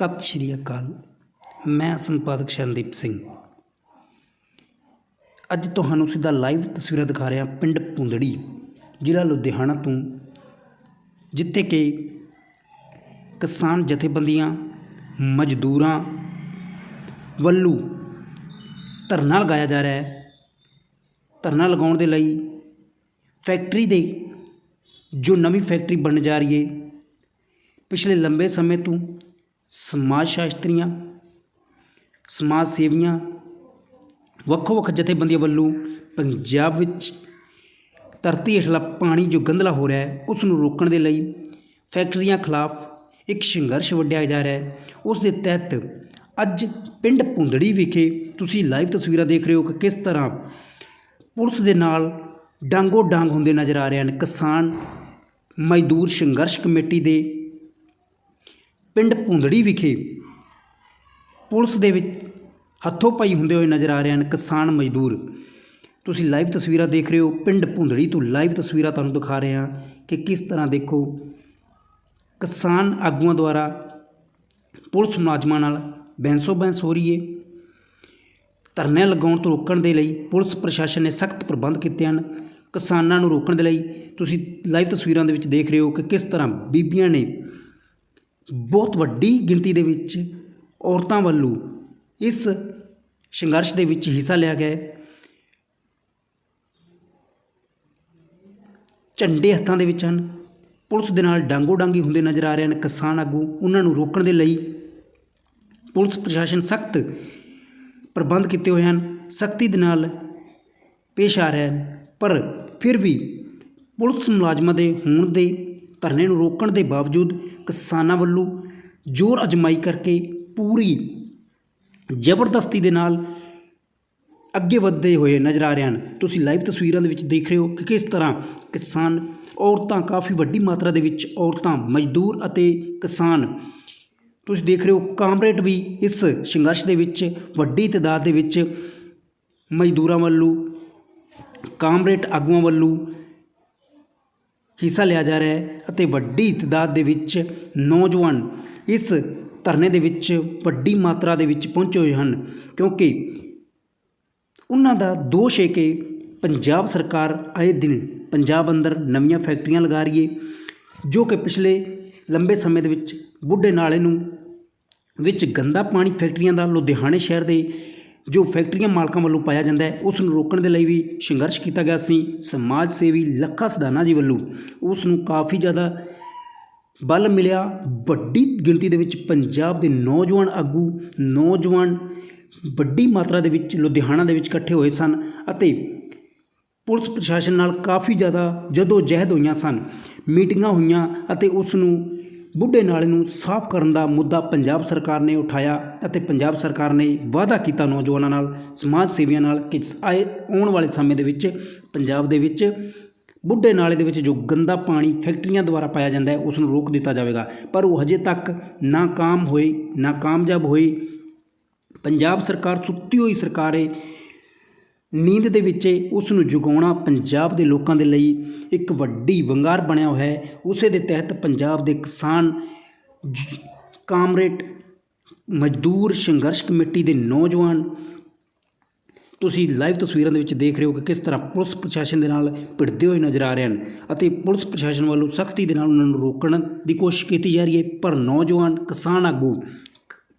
ਸਤਿ ਸ਼੍ਰੀ ਅਕਾਲ। ਮੈਂ ਸੰਪਾਦਕ ਸ਼ਰਨਦੀਪ ਸਿੰਘ। ਅੱਜ ਤੁਹਾਨੂੰ ਸਿੱਧਾ ਲਾਈਵ ਤਸਵੀਰਾਂ ਦਿਖਾ ਰਿਹਾ ਪਿੰਡ ਪੁੰਦੜੀ ਜ਼ਿਲ੍ਹਾ ਲੁਧਿਆਣਾ ਤੋਂ, ਜਿੱਥੇ ਕਿ ਕਿਸਾਨ ਜਥੇਬੰਦੀਆਂ, ਮਜ਼ਦੂਰਾਂ ਵੱਲੋਂ ਧਰਨਾ ਲਗਾਇਆ ਜਾ ਰਿਹਾ ਹੈ। ਧਰਨਾ ਲਗਾਉਣ ਦੇ ਲਈ ਫੈਕਟਰੀ ਦੇ ਜੋ ਨਵੀਂ ਫੈਕਟਰੀ ਬਣ ਜਾ ਰਹੀ ਹੈ, ਪਿਛਲੇ ਲੰਬੇ ਸਮੇਂ ਤੋਂ ਸਮਾਜ ਸ਼ਾਸਤਰੀਆਂ, ਸਮਾਜ ਸੇਵੀਆਂ, ਵੱਖੋ ਵੱਖ ਜਥੇਬੰਦੀਆਂ ਵੱਲੋਂ ਪੰਜਾਬ ਵਿੱਚ ਧਰਤੀ ਹੇਠਲਾ ਪਾਣੀ ਜੋ ਗੰਧਲਾ ਹੋ ਰਿਹਾ ਹੈ ਉਸ ਨੂੰ ਰੋਕਣ ਦੇ ਲਈ ਫੈਕਟਰੀਆਂ ਖਿਲਾਫ ਇੱਕ ਸੰਘਰਸ਼ ਵੱਢਿਆ ਜਾ ਰਿਹਾ ਹੈ। ਉਸ ਦੇ ਤਹਿਤ ਅੱਜ ਪਿੰਡ ਪੁੰਦੜੀ ਵਿਖੇ ਤੁਸੀਂ ਲਾਈਵ ਤਸਵੀਰਾਂ ਦੇਖ ਰਹੇ ਹੋ ਕਿ ਕਿਸ ਤਰ੍ਹਾਂ ਪੁਲਿਸ ਦੇ ਨਾਲ ਡਾਂਗੋ ਡਾਂਗ ਹੁੰਦੇ ਨਜ਼ਰ ਆ ਰਹੇ ਹਨ। ਕਿਸਾਨ ਮਜ਼ਦੂਰ ਸੰਘਰਸ਼ ਕਮੇਟੀ ਦੇ ਪਿੰਡ ਪੁੰਦੜੀ ਵਿਖੇ ਪੁਲਿਸ ਦੇ ਵਿੱਚ ਹੱਥੋਂ ਪਾਈ ਹੁੰਦੇ ਹੋਏ ਨਜ਼ਰ ਆ ਰਹੇ ਹਨ ਕਿਸਾਨ ਮਜ਼ਦੂਰ। ਤੁਸੀਂ ਲਾਈਵ ਤਸਵੀਰਾਂ ਦੇਖ ਰਹੇ ਹੋ, ਪਿੰਡ ਪੁੰਦੜੀ ਤੋਂ ਲਾਈਵ ਤਸਵੀਰਾਂ ਤੁਹਾਨੂੰ ਦਿਖਾ ਰਹੇ ਹਾਂ ਕਿ ਕਿਸ ਤਰ੍ਹਾਂ ਦੇਖੋ ਕਿਸਾਨ ਆਗੂਆਂ ਦੁਆਰਾ ਪੁਲਿਸ ਮੁਲਾਜ਼ਮਾਂ ਨਾਲ ਬੈਂਸੋ ਬੈਂਸ ਹੋ ਰਹੀ ਹੈ। ਧਰਨੇ ਲਗਾਉਣ ਤੋਂ ਰੋਕਣ ਦੇ ਲਈ ਪੁਲਿਸ ਪ੍ਰਸ਼ਾਸਨ ਨੇ ਸਖਤ ਪ੍ਰਬੰਧ ਕੀਤੇ ਹਨ ਕਿਸਾਨਾਂ ਨੂੰ ਰੋਕਣ ਦੇ ਲਈ। ਤੁਸੀਂ ਲਾਈਵ ਤਸਵੀਰਾਂ ਦੇ ਵਿੱਚ ਦੇਖ ਰਹੇ ਹੋ ਕਿ ਕਿਸ ਤਰ੍ਹਾਂ ਬੀਬੀਆਂ ਨੇ ਬਹੁਤ ਵੱਡੀ ਗਿਣਤੀ ਦੇ ਵਿੱਚ ਔਰਤਾਂ ਵੱਲੋਂ ਇਸ ਸੰਘਰਸ਼ ਦੇ ਵਿੱਚ ਹਿੱਸਾ ਲਿਆ ਗਿਆ ਝੰਡੇ ਹੱਥਾਂ ਦੇ ਵਿੱਚ ਹਨ। ਪੁਲਿਸ ਦੇ ਨਾਲ ਡਾਂਗੋ ਡਾਂਗੀ ਹੁੰਦੇ ਨਜ਼ਰ ਆ ਰਹੇ ਹਨ। ਕਿਸਾਨ ਆਗੂ ਉਹਨਾਂ ਨੂੰ ਰੋਕਣ ਦੇ ਲਈ ਪੁਲਿਸ ਪ੍ਰਸ਼ਾਸਨ ਸਖਤ ਪ੍ਰਬੰਧ ਕੀਤੇ ਹੋਏ ਹਨ। ਸਖਤੀ ਦੇ ਨਾਲ ਪੇਸ਼ ਆ ਰਿਹਾ ਹੈ ਪਰ ਫਿਰ ਵੀ ਪੁਲਿਸ ਮੁਲਾਜ਼ਮਾਂ ਦੇ ਹੋਣ ਦੇ ਧਰਨੇ ਨੂੰ ਰੋਕਣ ਦੇ ਬਾਵਜੂਦ ਕਿਸਾਨਾਂ ਵੱਲੋਂ ਜ਼ੋਰ ਅਜਮਾਈ ਕਰਕੇ ਪੂਰੀ ਜ਼ਬਰਦਸਤੀ ਦੇ ਨਾਲ ਅੱਗੇ ਵੱਧਦੇ ਹੋਏ ਨਜ਼ਰ ਆ ਰਹੇ ਹਨ। ਤੁਸੀਂ ਲਾਈਵ ਤਸਵੀਰਾਂ ਦੇ ਵਿੱਚ ਦੇਖ ਰਹੇ ਹੋ ਕਿ ਕਿਸ ਤਰ੍ਹਾਂ ਕਿਸਾਨ ਔਰਤਾਂ ਕਾਫੀ ਵੱਡੀ ਮਾਤਰਾ ਦੇ ਵਿੱਚ ਔਰਤਾਂ ਮਜ਼ਦੂਰ ਅਤੇ ਕਿਸਾਨ, ਤੁਸੀਂ ਦੇਖ ਰਹੇ ਹੋ ਕਾਮਰੇਡ ਵੀ ਇਸ ਸੰਘਰਸ਼ ਦੇ ਵਿੱਚ ਵੱਡੀ ਤਾਦਾਦ ਦੇ ਵਿੱਚ ਮਜ਼ਦੂਰਾਂ ਵੱਲੋਂ, ਕਾਮਰੇਡ ਆਗੂਆਂ ਵੱਲੋਂ ਹਿੱਸਾ ਲਿਆ ਜਾ ਰਿਹਾ ਹੈ ਅਤੇ ਵੱਡੀ ਤਾਦਾਦ ਦੇ ਵਿੱਚ ਨੌਜਵਾਨ ਇਸ ਧਰਨੇ ਦੇ ਵਿੱਚ ਵੱਡੀ ਮਾਤਰਾ ਦੇ ਵਿੱਚ ਪਹੁੰਚੇ ਹੋਏ ਹਨ ਕਿਉਂਕਿ ਉਹਨਾਂ ਦਾ ਦੋਸ਼ ਹੈ ਕਿ ਪੰਜਾਬ ਸਰਕਾਰ ਆਏ ਦਿਨ ਪੰਜਾਬ ਅੰਦਰ ਨਵੀਆਂ ਫੈਕਟਰੀਆਂ ਲਗਾ ਰਹੀ ਹੈ ਜੋ ਕਿ ਪਿਛਲੇ ਲੰਬੇ ਸਮੇਂ ਦੇ ਵਿੱਚ ਬੁੱਢੇ ਨਾਲੇ ਨੂੰ ਵਿੱਚ ਗੰਦਾ ਪਾਣੀ ਫੈਕਟਰੀਆਂ ਦਾ ਲੁਧਿਆਣੇ ਸ਼ਹਿਰ ਦੇ ਜੋ ਫੈਕਟਰੀਆਂ ਮਾਲਕਾਂ ਵੱਲੋਂ ਪਾਇਆ ਜਾਂਦਾ ਹੈ, ਉਸ ਨੂੰ ਰੋਕਣ ਦੇ ਲਈ ਵੀ ਸੰਘਰਸ਼ ਕੀਤਾ ਗਿਆ ਸੀ। ਸਮਾਜ ਸੇਵੀ ਲੱਖਾ ਸਦਾਨਾ ਜੀ ਵੱਲੋਂ ਉਸ ਨੂੰ ਕਾਫੀ ਜ਼ਿਆਦਾ ਬਲ ਮਿਲਿਆ। ਵੱਡੀ ਗਿਣਤੀ ਦੇ ਵਿੱਚ ਪੰਜਾਬ ਦੇ ਨੌਜਵਾਨ ਆਗੂ, ਨੌਜਵਾਨ ਵੱਡੀ ਮਾਤਰਾ ਦੇ ਵਿੱਚ ਲੁਧਿਆਣਾ ਦੇ ਵਿੱਚ ਇਕੱਠੇ ਹੋਏ ਸਨ ਅਤੇ ਪੁਲਿਸ ਪ੍ਰਸ਼ਾਸਨ ਨਾਲ ਕਾਫੀ ਜ਼ਿਆਦਾ ਜਦੋਂ ਜਹਿਦ ਹੋਈਆਂ ਸਨ। ਮੀਟਿੰਗਾਂ ਹੋਈਆਂ ਅਤੇ ਉਸ ਨੂੰ ਬੁੱਢੇ ਨਾਲੇ ਨੂੰ ਸਾਫ਼ ਕਰਨ ਦਾ ਮੁੱਦਾ ਪੰਜਾਬ ਸਰਕਾਰ ਨੇ ਉਠਾਇਆ ਅਤੇ ਪੰਜਾਬ ਸਰਕਾਰ ਨੇ ਵਾਅਦਾ ਕੀਤਾ ਨੌਜਵਾਨਾਂ ਨਾਲ, ਸਮਾਜ ਸੇਵੀਆਂ ਨਾਲ ਕਿ ਆਏ ਆਉਣ ਵਾਲੇ ਸਮੇਂ ਦੇ ਵਿੱਚ ਪੰਜਾਬ ਦੇ ਵਿੱਚ ਬੁੱਢੇ ਨਾਲੇ ਦੇ ਵਿੱਚ ਜੋ ਗੰਦਾ ਪਾਣੀ ਫੈਕਟਰੀਆਂ ਦੁਆਰਾ ਪਾਇਆ ਜਾਂਦਾ ਹੈ ਉਸ ਨੂੰ ਰੋਕ ਦਿੱਤਾ ਜਾਵੇਗਾ। ਪਰ ਉਹ ਹਜੇ ਤੱਕ ਨਾਕਾਮ ਹੋਈ ਨਾਕਾਮਯਾਬ ਹੋਈ ਪੰਜਾਬ ਸਰਕਾਰ ਸੁੱਤੀ ਹੋਈ ਸਰਕਾਰ ਹੈ ਨੀਂਦ ਦੇ ਵਿੱਚ ਉਸ ਨੂੰ ਜਗਾਉਣਾ ਪੰਜਾਬ ਦੇ ਲੋਕਾਂ ਦੇ ਲਈ ਇੱਕ ਵੱਡੀ ਵੰਗਾਰ ਬਣਿਆ ਹੋਇਆ ਹੈ। ਉਸੇ ਦੇ ਤਹਿਤ ਪੰਜਾਬ ਦੇ ਕਿਸਾਨ ਕਾਮਰੇਡ ਮਜ਼ਦੂਰ ਸੰਘਰਸ਼ ਕਮੇਟੀ ਦੇ ਨੌਜਵਾਨ, ਤੁਸੀਂ ਲਾਈਵ ਤਸਵੀਰਾਂ ਦੇ ਵਿੱਚ ਦੇਖ ਰਹੇ ਹੋ ਕਿ ਕਿਸ ਤਰ੍ਹਾਂ ਪੁਲਿਸ ਪ੍ਰਸ਼ਾਸਨ ਦੇ ਨਾਲ ਭਿੜਦੇ ਹੋਏ ਨਜ਼ਰ ਆ ਰਹੇ ਹਨ ਅਤੇ ਪੁਲਿਸ ਪ੍ਰਸ਼ਾਸਨ ਵੱਲੋਂ ਸਖਤੀ ਦੇ ਨਾਲ ਉਹਨਾਂ ਨੂੰ ਰੋਕਣ ਦੀ ਕੋਸ਼ਿਸ਼ ਕੀਤੀ ਜਾ ਰਹੀ ਹੈ। ਪਰ ਨੌਜਵਾਨ ਕਿਸਾਨ ਆਗੂ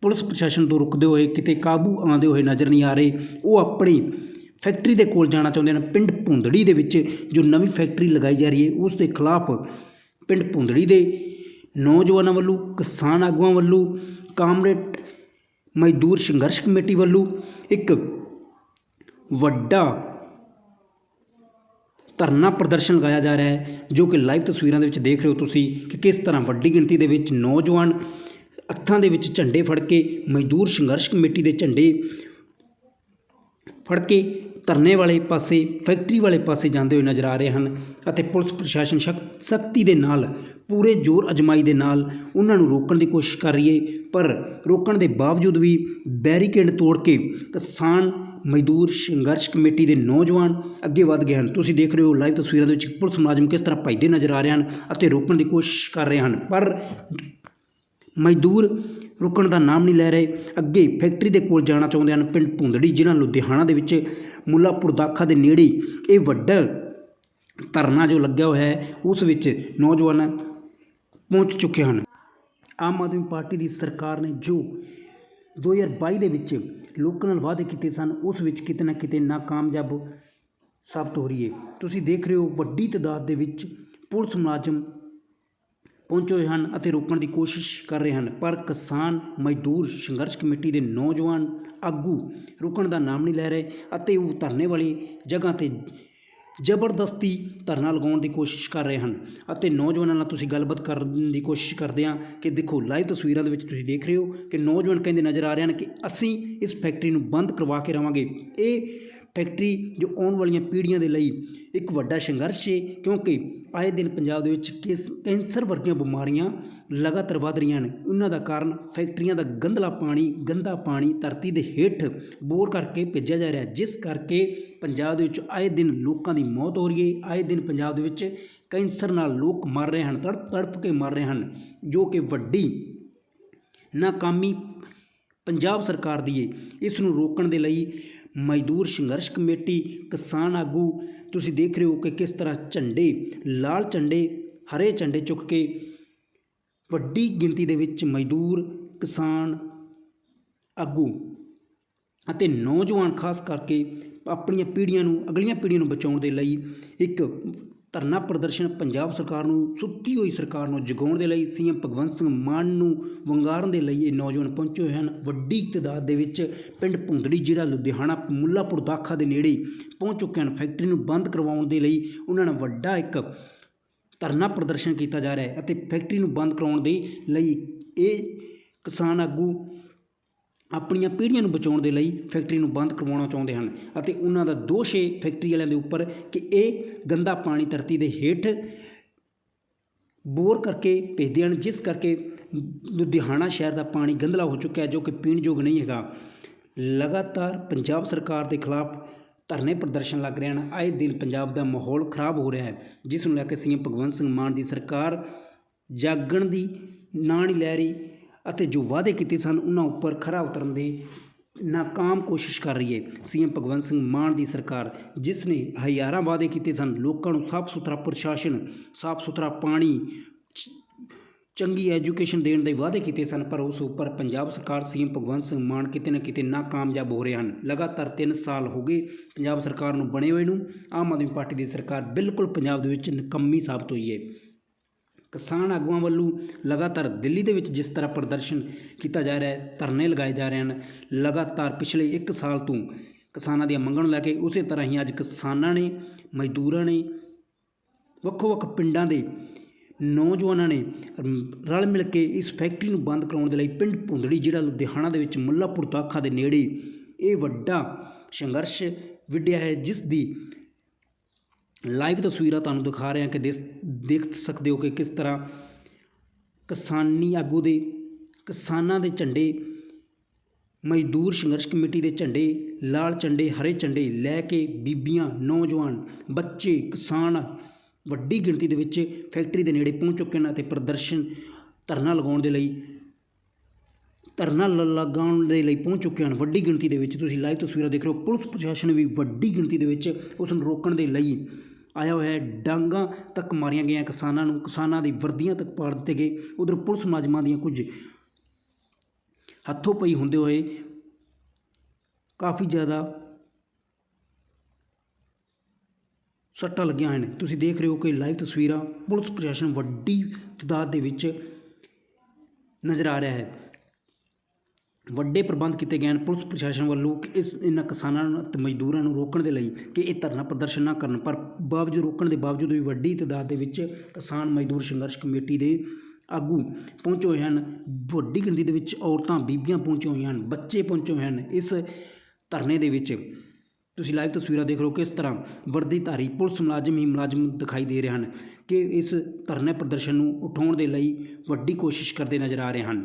ਪੁਲਿਸ ਪ੍ਰਸ਼ਾਸਨ ਤੋਂ ਰੁਕਦੇ ਹੋਏ ਕਿਤੇ ਕਾਬੂ ਆਉਂਦੇ ਹੋਏ ਨਜ਼ਰ ਨਹੀਂ ਆ ਰਹੇ। ਉਹ ਆਪਣੀ ਫੈਕਟਰੀ ਦੇ ਕੋਲ ਜਾਣਾ ਚਾਹੁੰਦੇ ਹਨ, ਪਿੰਡ ਭੁੰਦੜੀ ਦੇ ਵਿੱਚ ਜੋ ਨਵੀਂ ਫੈਕਟਰੀ ਲਗਾਈ ਜਾ ਰਹੀ ਹੈ, ਉਸ ਦੇ ਖਿਲਾਫ ਪਿੰਡ ਭੁੰਦੜੀ ਦੇ ਨੌਜਵਾਨਾਂ ਵੱਲੋਂ, ਕਿਸਾਨ ਆਗੂਆਂ ਵੱਲੋਂ, ਕਾਮਰੇਡ ਮਜ਼ਦੂਰ ਸੰਘਰਸ਼ ਕਮੇਟੀ ਵੱਲੋਂ ਇੱਕ ਵੱਡਾ ਧਰਨਾ ਪ੍ਰਦਰਸ਼ਨ ਲਗਾਇਆ ਜਾ ਰਿਹਾ ਹੈ, ਜੋ ਕਿ ਲਾਈਵ ਤਸਵੀਰਾਂ ਦੇ ਵਿੱਚ ਦੇਖ ਰਹੇ ਹੋ ਤੁਸੀਂ ਕਿ ਕਿਸ ਤਰ੍ਹਾਂ ਵੱਡੀ ਗਿਣਤੀ ਦੇ ਵਿੱਚ ਨੌਜਵਾਨ ਹੱਥਾਂ ਦੇ ਵਿੱਚ ਝੰਡੇ ਫੜ ਕੇ ਮਜ਼ਦੂਰ ਸੰਘਰਸ਼ ਕਮੇਟੀ ਦੇ ਝੰਡੇ ਫੜ ਕੇ ਧਰਨੇ ਵਾਲੇ ਪਾਸੇ, ਫੈਕਟਰੀ ਵਾਲੇ ਪਾਸੇ ਜਾਂਦੇ ਹੋਏ ਨਜ਼ਰ ਆ ਰਹੇ ਹਨ ਅਤੇ ਪੁਲਿਸ ਪ੍ਰਸ਼ਾਸਨ ਸਖਤੀ ਦੇ ਨਾਲ, ਪੂਰੇ ਜ਼ੋਰ ਅਜਮਾਈ ਦੇ ਨਾਲ ਉਹਨਾਂ ਨੂੰ ਰੋਕਣ ਦੀ ਕੋਸ਼ਿਸ਼ ਕਰ ਰਹੀ ਹੈ। ਪਰ ਰੋਕਣ ਦੇ ਬਾਵਜੂਦ ਵੀ ਬੈਰੀਕੇਡ ਤੋੜ ਕੇ ਕਿਸਾਨ ਮਜ਼ਦੂਰ ਸੰਘਰਸ਼ ਕਮੇਟੀ ਦੇ ਨੌਜਵਾਨ ਅੱਗੇ ਵਧ ਗਏ ਹਨ। ਤੁਸੀਂ ਦੇਖ ਰਹੇ ਹੋ ਲਾਈਵ ਤਸਵੀਰਾਂ ਦੇ ਵਿੱਚ ਪੁਲਿਸ ਮੁਲਾਜ਼ਮ ਕਿਸ ਤਰ੍ਹਾਂ ਭੱਜਦੇ ਨਜ਼ਰ ਆ ਰਹੇ ਹਨ ਅਤੇ ਰੋਕਣ ਦੀ ਕੋਸ਼ਿਸ਼ ਕਰ ਰਹੇ ਹਨ। ਪਰ ਮਜ਼ਦੂਰ ਰੁਕਣ ਦਾ ਨਾਮ ਨਹੀਂ ਲੈ ਰਹੇ। ਅੱਗੇ ਫੈਕਟਰੀ ਦੇ ਕੋਲ ਜਾਣਾ ਚਾਹੁੰਦੇ ਹਨ ਪਿੰਡ ਭੁੰਦੜੀ, ਜ਼ਿਲ੍ਹਾ ਲੁਧਿਆਣਾ ਦੇ ਵਿੱਚ। ਮੁੱਲਾਪੁਰ ਦਾਖਾ ਦੇ ਨੇੜੇ ਇਹ ਵੱਡਾ ਧਰਨਾ ਜੋ ਲੱਗਿਆ ਹੋਇਆ ਹੈ, ਉਸ ਵਿੱਚ ਨੌਜਵਾਨ ਪਹੁੰਚ ਚੁੱਕੇ ਹਨ। ਆਮ ਆਦਮੀ ਪਾਰਟੀ ਦੀ ਸਰਕਾਰ ਨੇ ਜੋ 2022 ਦੇ ਵਿੱਚ ਲੋਕਾਂ ਨਾਲ ਵਾਅਦੇ ਕੀਤੇ ਸਨ, ਉਸ ਵਿੱਚ ਕਿਤੇ ਨਾ ਕਿਤੇ ਨਾਕਾਮਯਾਬ ਸਾਬਤ ਹੋ ਰਹੀ ਹੈ। ਤੁਸੀਂ ਦੇਖ ਰਹੇ ਹੋ ਵੱਡੀ ਤਾਦਾਦ ਦੇ ਵਿੱਚ ਪੁਲਿਸ ਮੁਲਾਜ਼ਮ ਪਹੁੰਚੇ ਹੋਏ ਹਨ ਅਤੇ ਰੋਕਣ ਦੀ ਕੋਸ਼ਿਸ਼ ਕਰ ਰਹੇ ਹਨ। ਪਰ ਕਿਸਾਨ ਮਜ਼ਦੂਰ ਸੰਘਰਸ਼ ਕਮੇਟੀ ਦੇ ਨੌਜਵਾਨ ਆਗੂ ਰੁਕਣ ਦਾ ਨਾਮ ਨਹੀਂ ਲੈ ਰਹੇ ਅਤੇ ਉਹ ਧਰਨੇ ਵਾਲੀ ਜਗ੍ਹਾ ਤੇ ਜ਼ਬਰਦਸਤੀ ਧਰਨਾ ਲਗਾਉਣ ਦੀ ਕੋਸ਼ਿਸ਼ ਕਰ ਰਹੇ ਹਨ। ਅਤੇ ਨੌਜਵਾਨਾਂ ਨਾਲ ਤੁਸੀਂ ਗੱਲਬਾਤ ਕਰਨ ਦੀ ਕੋਸ਼ਿਸ਼ ਕਰਦੇ ਆ ਕਿ ਦੇਖੋ, ਲਾਈਵ ਤਸਵੀਰਾਂ ਦੇ ਵਿੱਚ ਤੁਸੀਂ ਦੇਖ ਰਹੇ ਹੋ ਕਿ ਨੌਜਵਾਨ ਕਹਿੰਦੇ ਨਜ਼ਰ ਆ ਰਹੇ ਹਨ ਕਿ ਅਸੀਂ ਇਸ ਫੈਕਟਰੀ ਨੂੰ ਬੰਦ ਕਰਵਾ ਕੇ ਰਵਾਂਗੇ। ਇਹ ਫੈਕਟਰੀ ਜੋ ਆਉਣ ਵਾਲੀਆਂ ਪੀੜ੍ਹੀਆਂ ਦੇ ਲਈ ਇੱਕ ਵੱਡਾ ਸੰਘਰਸ਼ ਹੈ ਕਿਉਂਕਿ ਆਏ ਦਿਨ ਪੰਜਾਬ ਦੇ ਵਿੱਚ ਕੇਸ ਕੈਂਸਰ ਵਰਗੀਆਂ ਬਿਮਾਰੀਆਂ ਲਗਾਤਾਰ ਵਧ ਰਹੀਆਂ ਹਨ। ਉਹਨਾਂ ਦਾ ਕਾਰਨ ਫੈਕਟਰੀਆਂ ਦਾ ਗੰਧਲਾ ਪਾਣੀ, ਗੰਦਾ ਪਾਣੀ, ਧਰਤੀ ਦੇ ਹੇਠ ਬੋਰ ਕਰਕੇ ਭੇਜਿਆ ਜਾ ਰਿਹਾ ਜਿਸ ਕਰਕੇ ਪੰਜਾਬ ਦੇ ਵਿੱਚ ਆਏ ਦਿਨ ਲੋਕਾਂ ਦੀ ਮੌਤ ਹੋ ਰਹੀ ਹੈ ਆਏ ਦਿਨ ਪੰਜਾਬ ਦੇ ਵਿੱਚ ਕੈਂਸਰ ਨਾਲ ਲੋਕ ਮਰ ਰਹੇ ਹਨ, ਤੜਪ ਤੜਪ ਕੇ ਮਰ ਰਹੇ ਹਨ, ਜੋ ਕਿ ਵੱਡੀ ਨਾਕਾਮੀ ਪੰਜਾਬ ਸਰਕਾਰ ਦੀ ਹੈ ਇਸ ਨੂੰ ਰੋਕਣ ਦੇ ਲਈ ਮਜ਼ਦੂਰ ਸੰਘਰਸ਼ ਕਮੇਟੀ ਕਿਸਾਨ ਆਗੂ ਤੁਸੀਂ ਦੇਖ ਰਹੇ ਹੋ ਕਿ ਕਿਸ ਤਰ੍ਹਾਂ ਝੰਡੇ ਲਾਲ ਝੰਡੇ ਹਰੇ ਝੰਡੇ ਚੁੱਕ ਕੇ ਵੱਡੀ ਗਿਣਤੀ ਦੇ ਵਿੱਚ ਮਜ਼ਦੂਰ ਕਿਸਾਨ ਆਗੂ ਅਤੇ ਨੌਜਵਾਨ ਖਾਸ ਕਰਕੇ ਆਪਣੀਆਂ ਪੀੜ੍ਹੀਆਂ ਨੂੰ ਅਗਲੀਆਂ ਪੀੜ੍ਹੀਆਂ ਨੂੰ ਬਚਾਉਣ ਦੇ ਲਈ ਇੱਕ ਧਰਨਾ ਪ੍ਰਦਰਸ਼ਨ ਪੰਜਾਬ ਸਰਕਾਰ ਨੂੰ, ਸੁੱਤੀ ਹੋਈ ਸਰਕਾਰ ਨੂੰ ਜਗਾਉਣ ਦੇ ਲਈ, ਸੀਐਮ ਭਗਵੰਤ ਸਿੰਘ ਮਾਨ ਨੂੰ ਵੰਗਾਰਨ ਦੇ ਲਈ ਇਹ ਨੌਜਵਾਨ ਪਹੁੰਚੇ ਹੋਏ ਹਨ। ਵੱਡੀ ਤਾਦਾਦ ਦੇ ਵਿੱਚ ਪਿੰਡ ਭੁੰਦੜੀ ਜ਼ਿਲ੍ਹਾ ਲੁਧਿਆਣਾ ਮੁੱਲਾਪੁਰ ਦਾਖਾ ਦੇ ਨੇੜੇ ਪਹੁੰਚ ਚੁੱਕੇ ਹਨ। ਫੈਕਟਰੀ ਨੂੰ ਬੰਦ ਕਰਵਾਉਣ ਦੇ ਲਈ ਉਹਨਾਂ ਨੇ ਵੱਡਾ ਇੱਕ ਧਰਨਾ ਪ੍ਰਦਰਸ਼ਨ ਕੀਤਾ ਜਾ ਰਿਹਾ ਹੈ ਅਤੇ ਫੈਕਟਰੀ ਨੂੰ ਬੰਦ ਕਰਾਉਣ ਦੇ ਲਈ ਇਹ ਕਿਸਾਨ ਆਗੂ ਆਪਣੀਆਂ ਪੀੜ੍ਹੀਆਂ ਨੂੰ ਬਚਾਉਣ ਦੇ ਲਈ ਫੈਕਟਰੀ ਨੂੰ ਬੰਦ ਕਰਵਾਉਣਾ ਚਾਹੁੰਦੇ ਹਨ ਅਤੇ ਉਹਨਾਂ ਦਾ ਦੋਸ਼ ਹੈ ਫੈਕਟਰੀ ਵਾਲਿਆਂ ਦੇ ਉੱਪਰ ਕਿ ਇਹ ਗੰਦਾ ਪਾਣੀ ਧਰਤੀ ਦੇ ਹੇਠ ਬੋਰ ਕਰਕੇ ਭੇਜਦੇ ਹਨ, ਜਿਸ ਕਰਕੇ ਲੁਧਿਆਣਾ ਸ਼ਹਿਰ ਦਾ ਪਾਣੀ ਗੰਦਲਾ ਹੋ ਚੁੱਕਿਆ ਹੈ, ਜੋ ਕਿ ਪੀਣ ਯੋਗ ਨਹੀਂ ਹੈਗਾ। ਲਗਾਤਾਰ ਪੰਜਾਬ ਸਰਕਾਰ ਦੇ ਖਿਲਾਫ ਧਰਨੇ ਪ੍ਰਦਰਸ਼ਨ ਲੱਗ ਰਹੇ ਹਨ। ਆਏ ਦਿਨ ਪੰਜਾਬ ਦਾ ਮਾਹੌਲ ਖਰਾਬ ਹੋ ਰਿਹਾ ਹੈ, ਜਿਸ ਨੂੰ ਲੈ ਕੇ ਸੀਐਮ ਭਗਵੰਤ ਸਿੰਘ ਮਾਨ ਦੀ ਸਰਕਾਰ ਜਾਗਣ ਦੀ ਨਾਂ ਨਹੀਂ ਲੈ ਰਹੀ। ਅਤੇ ਜੋ ਵਾਅਦੇ ਕੀਤੇ ਸਨ, ਉਹਨਾਂ ਉੱਪਰ ਖਰਾ ਉਤਰਨ ਦੀ ਨਾਕਾਮ ਕੋਸ਼ਿਸ਼ ਕਰ ਰਹੀ ਹੈ। ਸੀਐਮ ਭਗਵੰਤ ਸਿੰਘ ਮਾਨ ਦੀ ਸਰਕਾਰ, ਜਿਸ ਨੇ ਹਜ਼ਾਰਾਂ ਵਾਅਦੇ ਕੀਤੇ ਸਨ, ਲੋਕਾਂ ਨੂੰ ਸਾਫ਼ ਸੁਥਰਾ ਪ੍ਰਸ਼ਾਸਨ, ਸਾਫ਼ ਸੁਥਰਾ ਪਾਣੀ, ਚ- ਚੰਗੀ ਐਜੂਕੇਸ਼ਨ ਦੇਣ ਦੇ ਵਾਅਦੇ ਕੀਤੇ ਸਨ, ਪਰ ਉਸ ਉੱਪਰ ਪੰਜਾਬ ਸਰਕਾਰ, ਸੀਐਮ ਭਗਵੰਤ ਸਿੰਘ ਮਾਨ ਕਿਤੇ ਨਾ ਕਿਤੇ ਨਾਕਾਮਯਾਬ ਹੋ ਰਹੇ ਹਨ। ਲਗਾਤਾਰ 3 ਸਾਲ ਹੋ ਗਏ ਪੰਜਾਬ ਸਰਕਾਰ ਨੂੰ ਬਣੇ ਹੋਏ ਨੂੰ, ਆਮ ਆਦਮੀ ਪਾਰਟੀ ਦੀ ਸਰਕਾਰ ਬਿਲਕੁਲ ਪੰਜਾਬ ਦੇ ਵਿੱਚ ਨਕੰਮੀ ਸਾਬਤ ਹੋਈ ਹੈ। ਕਿਸਾਨ ਆਗੂਆਂ ਵੱਲੋਂ ਲਗਾਤਾਰ ਦਿੱਲੀ ਦੇ ਵਿੱਚ ਜਿਸ ਤਰ੍ਹਾਂ ਪ੍ਰਦਰਸ਼ਨ ਕੀਤਾ ਜਾ ਰਿਹਾ ਹੈ, ਧਰਨੇ ਲਗਾਏ ਜਾ ਰਹੇ ਹਨ। ਲਗਾਤਾਰ ਪਿਛਲੇ 1 ਸਾਲ ਤੋਂ ਕਿਸਾਨਾਂ ਦੀਆਂ ਮੰਗਾਂ ਨੂੰ ਲੈ ਕੇ ਉਸੇ ਤਰ੍ਹਾਂ ਹੀ ਅੱਜ ਕਿਸਾਨਾਂ ਨੇ, ਮਜ਼ਦੂਰਾਂ ਨੇ ਵੱਖੋ ਵੱਖ ਪਿੰਡਾਂ ਦੇ ਨੌਜਵਾਨਾਂ ਨੇ ਰਲ ਮਿਲ ਕੇ ਇਸ ਫੈਕਟਰੀ ਨੂੰ ਬੰਦ ਕਰਾਉਣ ਦੇ ਲਈ ਪਿੰਡ ਭੁੰਦੜੀ, ਜਿਹੜਾ ਲੁਧਿਆਣਾ ਦੇ ਵਿੱਚ ਮੁੱਲਾਪੁਰ ਦਾਖਾ ਦੇ ਨੇੜੇ ਇਹ ਵੱਡਾ ਸੰਘਰਸ਼ ਵਿੱਢਿਆ ਹੈ, ਜਿਸ ਦੀ ਲਾਈਵ ਤਸਵੀਰਾਂ ਤੁਹਾਨੂੰ ਦਿਖਾ ਰਿਹਾ ਕਿ ਦੇਖ ਦੇਖ ਸਕਦੇ ਹੋ ਕਿ ਕਿਸ ਤਰ੍ਹਾਂ ਕਿਸਾਨੀ ਆਗੂ ਦੇ, ਕਿਸਾਨਾਂ ਦੇ ਝੰਡੇ, ਮਜ਼ਦੂਰ ਸੰਘਰਸ਼ ਕਮੇਟੀ ਦੇ ਝੰਡੇ, ਲਾਲ ਝੰਡੇ, ਹਰੇ ਝੰਡੇ ਲੈ ਕੇ ਬੀਬੀਆਂ, ਨੌਜਵਾਨ, ਬੱਚੇ, ਕਿਸਾਨ ਵੱਡੀ ਗਿਣਤੀ ਦੇ ਵਿੱਚ ਫੈਕਟਰੀ ਦੇ ਨੇੜੇ ਪਹੁੰਚ ਚੁੱਕੇ ਹਨ ਅਤੇ ਪ੍ਰਦਰਸ਼ਨ ਧਰਨਾ ਲਗਾਉਣ ਦੇ ਲਈ, ਧਰਨਾ ਲ- ਲਗਾਉਣ ਦੇ ਲਈ ਪਹੁੰਚ ਚੁੱਕੇ ਹਨ। ਵੱਡੀ ਗਿਣਤੀ ਦੇ ਵਿੱਚ ਤੁਸੀਂ ਲਾਈਵ ਤਸਵੀਰਾਂ ਦੇਖ ਰਹੇ ਹੋ। ਪੁਲਿਸ ਪ੍ਰਸ਼ਾਸਨ ਵੀ ਵੱਡੀ ਗਿਣਤੀ ਦੇ ਵਿੱਚ ਉਸ ਨੂੰ ਰੋਕਣ ਦੇ ਲਈ ਆਇਆ ਹੋਇਆ ਹੈ। ਡਾਂਗਾਂ ਤੱਕ ਮਾਰੀਆਂ ਗਈਆਂ ਕਿਸਾਨਾਂ ਨੂੰ। ਕਿਸਾਨਾਂ ਦੀ ਵਰਦੀਆਂ ਤੱਕ ਪਾੜ ਦਿੱਤੇ ਗਏ। ਉਧਰ ਪੁਲਿਸ ਮੁਲਾਜ਼ਮਾਂ ਦੀਆਂ ਕੁਝ ਹੱਥੋਂ ਪਈ ਹੁੰਦੇ ਹੋਏ ਕਾਫੀ ਜ਼ਿਆਦਾ ਸੱਟਾਂ ਲੱਗੀਆਂ ਹਨ। ਤੁਸੀਂ ਦੇਖ ਰਹੇ ਹੋ ਕਿ ਲਾਈਵ ਤਸਵੀਰਾਂ ਪੁਲਿਸ ਪ੍ਰਸ਼ਾਸਨ ਵੱਡੀ ਤਾਦਾਦ ਦੇ ਵਿੱਚ ਨਜ਼ਰ ਆ ਰਿਹਾ ਹੈ। ਵੱਡੇ ਪ੍ਰਬੰਧ ਕੀਤੇ ਗਏ ਹਨ। ਪੁਲਿਸ ਪ੍ਰਸ਼ਾਸਨ ਵੱਲੋਂ ਕਿ ਇਸ ਇਹਨਾਂ ਕਿਸਾਨਾਂ ਨੂੰ ਅਤੇ ਮਜ਼ਦੂਰਾਂ ਨੂੰ ਰੋਕਣ ਦੇ ਲਈ ਕਿ ਇਹ ਧਰਨਾ ਪ੍ਰਦਰਸ਼ਨ ਨਾ ਕਰਨ। ਪਰ ਬਾਵਜੂਦ ਰੋਕਣ ਦੇ ਬਾਵਜੂਦ ਵੀ ਵੱਡੀ ਤਾਦਾਦ ਦੇ ਵਿੱਚ ਕਿਸਾਨ ਮਜ਼ਦੂਰ ਸੰਘਰਸ਼ ਕਮੇਟੀ ਦੇ ਆਗੂ ਪਹੁੰਚੇ ਹੋਏ ਹਨ। ਵੱਡੀ ਗਿਣਤੀ ਦੇ ਵਿੱਚ ਔਰਤਾਂ, ਬੀਬੀਆਂ ਪਹੁੰਚੀਆਂ ਹੋਈਆਂ ਹਨ। ਬੱਚੇ ਪਹੁੰਚੇ ਹੋਏ ਹਨ। ਇਸ ਧਰਨੇ ਦੇ ਵਿੱਚ ਤੁਸੀਂ ਲਾਈਵ ਤਸਵੀਰਾਂ ਦੇਖ ਰਹੇ ਹੋ ਕਿਸ ਤਰ੍ਹਾਂ ਵਰਦੀਧਾਰੀ ਪੁਲਿਸ ਮੁਲਾਜ਼ਮ ਹੀ ਮੁਲਾਜ਼ਮ ਦਿਖਾਈ ਦੇ ਰਹੇ ਹਨ ਕਿ ਇਸ ਧਰਨੇ ਪ੍ਰਦਰਸ਼ਨ ਨੂੰ ਉਠਾਉਣ ਦੇ ਲਈ ਵੱਡੀ ਕੋਸ਼ਿਸ਼ ਕਰਦੇ ਨਜ਼ਰ ਆ ਰਹੇ ਹਨ।